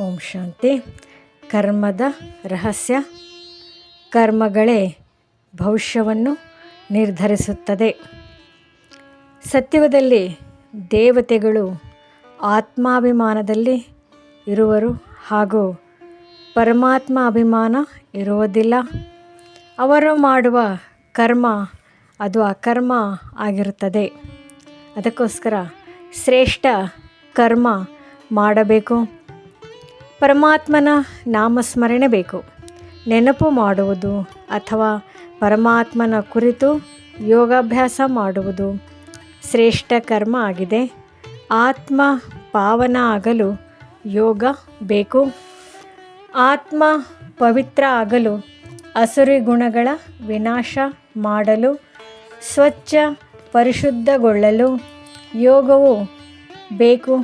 ಓಂ ಶಾಂತಿ. ಕರ್ಮದ ರಹಸ್ಯ. ಕರ್ಮಗಳೇ ಭವಿಷ್ಯವನ್ನು ನಿರ್ಧರಿಸುತ್ತದೆ. ಸತ್ಯವದಲ್ಲಿ ದೇವತೆಗಳು ಆತ್ಮಾಭಿಮಾನದಲ್ಲಿ ಇರುವರು ಹಾಗೂ ಪರಮಾತ್ಮ ಅಭಿಮಾನ ಇರುವುದಿಲ್ಲ. ಅವರು ಮಾಡುವ ಕರ್ಮ ಅದು ಅಕರ್ಮ ಆಗಿರುತ್ತದೆ. ಅದಕ್ಕೋಸ್ಕರ ಶ್ರೇಷ್ಠ ಕರ್ಮ ಮಾಡಬೇಕು. ಪರಮಾತ್ಮನ ನಾಮಸ್ಮರಣೆ ಬೇಕು. ನೆನಪು ಮಾಡುವುದು ಅಥವಾ ಪರಮಾತ್ಮನ ಕುರಿತು ಯೋಗಾಭ್ಯಾಸ ಮಾಡುವುದು ಶ್ರೇಷ್ಠ ಕರ್ಮ ಆಗಿದೆ. ಆತ್ಮ ಪಾವನ ಆಗಲು ಯೋಗ ಬೇಕು. ಆತ್ಮ ಪವಿತ್ರ ಆಗಲು ಅಸುರಿ ಗುಣಗಳ ವಿನಾಶ ಮಾಡಲು, ಸ್ವಚ್ಛ ಪರಿಶುದ್ಧಗೊಳ್ಳಲು ಯೋಗವು ಬೇಕು.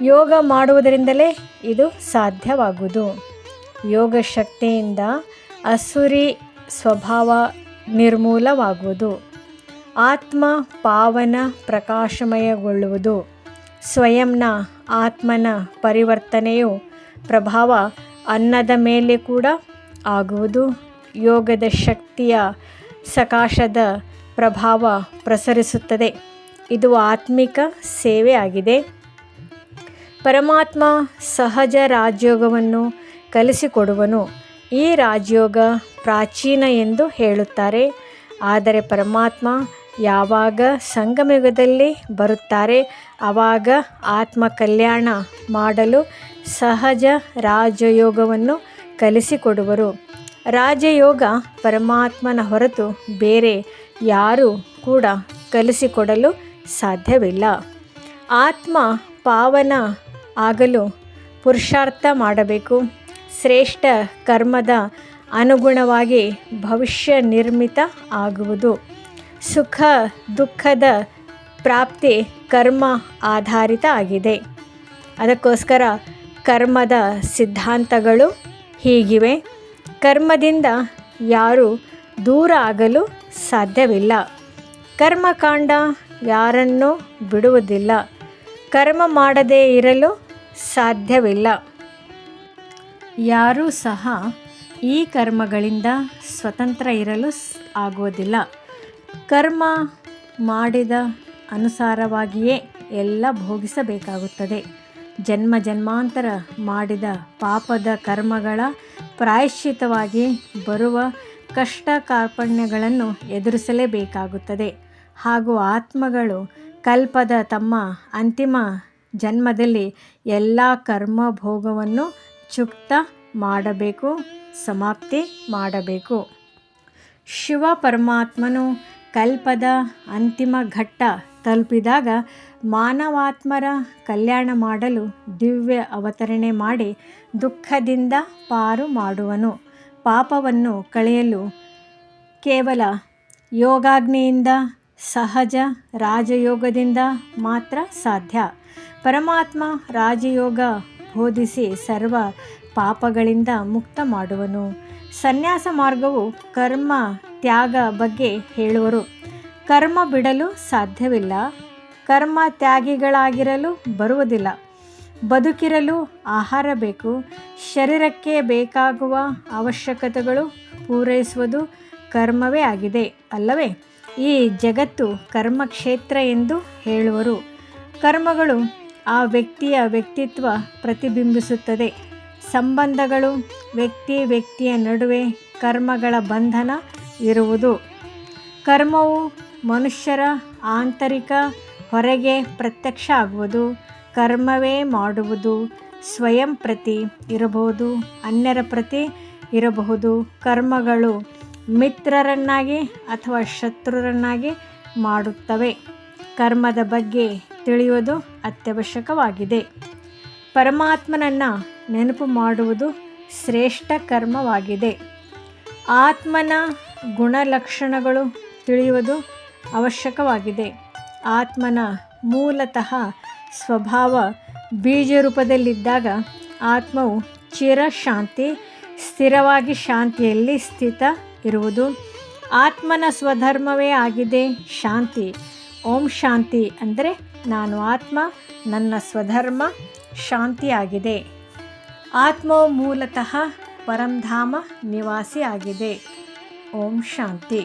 ಯೋಗ ಮಾಡುವುದರಿಂದಲೇ ಇದು ಸಾಧ್ಯವಾಗುವುದು. ಯೋಗ ಶಕ್ತಿಯಿಂದ ಅಸುರಿ ಸ್ವಭಾವ ನಿರ್ಮೂಲವಾಗುವುದು. ಆತ್ಮ ಪಾವನ ಪ್ರಕಾಶಮಯಗೊಳ್ಳುವುದು. ಸ್ವಯಂನ ಆತ್ಮನ ಪರಿವರ್ತನೆಯು ಪ್ರಭಾವ ಅನ್ನದ ಮೇಲೆ ಕೂಡ ಆಗುವುದು. ಯೋಗದ ಶಕ್ತಿಯ ಸಕಾಶದ ಪ್ರಭಾವ ಪ್ರಸರಿಸುತ್ತದೆ. ಇದು ಆತ್ಮಿಕ ಸೇವೆ ಆಗಿದೆ ಪರಮಾತ್ಮ ಸಹಜ ರಾಜಯೋಗವನ್ನು ಕಲಿಸಿಕೊಡುವನು. ಈ ರಾಜಯೋಗ ಪ್ರಾಚೀನ ಎಂದು ಹೇಳುತ್ತಾರೆ. ಆದರೆ ಪರಮಾತ್ಮ ಯಾವಾಗ ಸಂಗಮಯುಗದಲ್ಲಿ ಬರುತ್ತಾರೆ ಆವಾಗ ಆತ್ಮ ಕಲ್ಯಾಣ ಮಾಡಲು ಸಹಜ ರಾಜಯೋಗವನ್ನು ಕಲಿಸಿಕೊಡುವರು. ರಾಜಯೋಗ ಪರಮಾತ್ಮನ ಹೊರತು ಬೇರೆ ಯಾರೂ ಕೂಡ ಕಲಿಸಿಕೊಡಲು ಸಾಧ್ಯವಿಲ್ಲ. ಆತ್ಮ ಪಾವನ ಆಗಲು ಪುರುಷಾರ್ಥ ಮಾಡಬೇಕು. ಶ್ರೇಷ್ಠ ಕರ್ಮದ ಅನುಗುಣವಾಗಿ ಭವಿಷ್ಯ ನಿರ್ಮಿತ ಆಗುವುದು. ಸುಖ, ದುಃಖದ ಪ್ರಾಪ್ತಿ ಕರ್ಮ ಆಧಾರಿತ ಆಗಿದೆ. ಅದಕ್ಕೋಸ್ಕರ ಕರ್ಮದ ಸಿದ್ಧಾಂತಗಳು ಹೀಗಿವೆ. ಕರ್ಮದಿಂದ ಯಾರು ದೂರ ಆಗಲು ಸಾಧ್ಯವಿಲ್ಲ. ಕರ್ಮಕಾಂಡ ಯಾರನ್ನೂ ಬಿಡುವುದಿಲ್ಲ. ಕರ್ಮ ಮಾಡದೇ ಇರಲು ಸಾಧ್ಯವಿಲ್ಲ. ಯಾರೂ ಸಹ ಈ ಕರ್ಮಗಳಿಂದ ಸ್ವತಂತ್ರ ಇರಲು ಆಗುವುದಿಲ್ಲ. ಕರ್ಮ ಮಾಡಿದ ಅನುಸಾರವಾಗಿಯೇ ಎಲ್ಲ ಭೋಗಿಸಬೇಕಾಗುತ್ತದೆ. ಜನ್ಮ ಜನ್ಮಾಂತರ ಮಾಡಿದ ಪಾಪದ ಕರ್ಮಗಳ ಪ್ರಾಯಶ್ಚಿತವಾಗಿ ಬರುವ ಕಷ್ಟ ಕಾರ್ಪಣ್ಯಗಳನ್ನು ಎದುರಿಸಲೇಬೇಕಾಗುತ್ತದೆ. ಹಾಗೂ ಆತ್ಮಗಳು ಕಲ್ಪದ ತಮ್ಮ ಅಂತಿಮ ಜನ್ಮದಲ್ಲಿ ಎಲ್ಲ ಕರ್ಮ ಭೋಗವನ್ನು ಚುಕ್ತ ಮಾಡಬೇಕು, ಸಮಾಪ್ತಿ ಮಾಡಬೇಕು. ಶಿವ ಪರಮಾತ್ಮನು ಕಲ್ಪದ ಅಂತಿಮ ಘಟ್ಟ ತಲುಪಿದಾಗ ಮಾನವಾತ್ಮರ ಕಲ್ಯಾಣ ಮಾಡಲು ದಿವ್ಯ ಅವತರಣೆ ಮಾಡಿ ದುಃಖದಿಂದ ಪಾರು ಮಾಡುವನು. ಪಾಪವನ್ನು ಕಳೆಯಲು ಕೇವಲ ಯೋಗಾಗ್ನಿಯಿಂದ ಸಹಜ ರಾಜಯೋಗದಿಂದ ಮಾತ್ರ ಸಾಧ್ಯ. ಪರಮಾತ್ಮ ರಾಜಯೋಗ ಬೋಧಿಸಿ ಸರ್ವ ಪಾಪಗಳಿಂದ ಮುಕ್ತ ಮಾಡುವನು. ಸನ್ಯಾಸ ಮಾರ್ಗವು ಕರ್ಮ ತ್ಯಾಗ ಬಗ್ಗೆ ಹೇಳುವರು. ಕರ್ಮ ಬಿಡಲು ಸಾಧ್ಯವಿಲ್ಲ. ಕರ್ಮ ತ್ಯಾಗಿಗಳಾಗಿರಲು ಬರುವುದಿಲ್ಲ. ಬದುಕಿರಲು ಆಹಾರ ಬೇಕು. ಶರೀರಕ್ಕೆ ಬೇಕಾಗುವ ಅವಶ್ಯಕತೆಗಳು ಪೂರೈಸುವುದು ಕರ್ಮವೇ ಆಗಿದೆ, ಅಲ್ಲವೇ? ಈ ಜಗತ್ತು ಕರ್ಮಕ್ಷೇತ್ರ ಎಂದು ಹೇಳುವರು. ಕರ್ಮಗಳು ಆ ವ್ಯಕ್ತಿಯ ವ್ಯಕ್ತಿತ್ವ ಪ್ರತಿಬಿಂಬಿಸುತ್ತದೆ. ಸಂಬಂಧಗಳು ವ್ಯಕ್ತಿ ವ್ಯಕ್ತಿಯ ನಡುವೆ ಕರ್ಮಗಳ ಬಂಧನ ಇರುವುದು. ಕರ್ಮವು ಮನುಷ್ಯರ ಆಂತರಿಕ ಹೊರಗೆ ಪ್ರತ್ಯಕ್ಷ ಆಗುವುದು. ಕರ್ಮವೇ ಮಾಡುವುದು, ಸ್ವಯಂ ಪ್ರತಿ ಇರಬಹುದು, ಅನ್ಯರ ಪ್ರತಿ ಇರಬಹುದು. ಕರ್ಮಗಳು ಮಿತ್ರರನ್ನಾಗಿ ಅಥವಾ ಶತ್ರುರನ್ನಾಗಿ ಮಾಡುತ್ತವೆ. ಕರ್ಮದ ಬಗ್ಗೆ ತಿಳಿಯುವುದು ಅತ್ಯವಶ್ಯಕವಾಗಿದೆ. ಪರಮಾತ್ಮನನ್ನು ನೆನಪು ಮಾಡುವುದು ಶ್ರೇಷ್ಠ ಕರ್ಮವಾಗಿದೆ. ಆತ್ಮನ ಗುಣಲಕ್ಷಣಗಳು ತಿಳಿಯುವುದು ಅವಶ್ಯಕವಾಗಿದೆ. ಆತ್ಮನ ಮೂಲತಃ ಸ್ವಭಾವ ಬೀಜ ರೂಪದಲ್ಲಿದ್ದಾಗ ಆತ್ಮವು ಚಿರಶಾಂತಿ, ಸ್ಥಿರವಾಗಿ ಶಾಂತಿಯಲ್ಲಿ ಸ್ಥಿತ ಇರುವುದು. ಆತ್ಮನ ಸ್ವಧರ್ಮವೇ ಆಗಿದೆ. ಶಾಂತಿ. ಓಂ ಶಾಂತಿ ಅಂದರೆ ನಾನು ಆತ್ಮ, ನನ್ನ ಸ್ವಧರ್ಮ ಶಾಂತಿಯಾಗಿದೆ ಆತ್ಮವು ಮೂಲತಃ ಪರಂಧಾಮ ನಿವಾಸಿ ಆಗಿದೆ. ಓಂ ಶಾಂತಿ.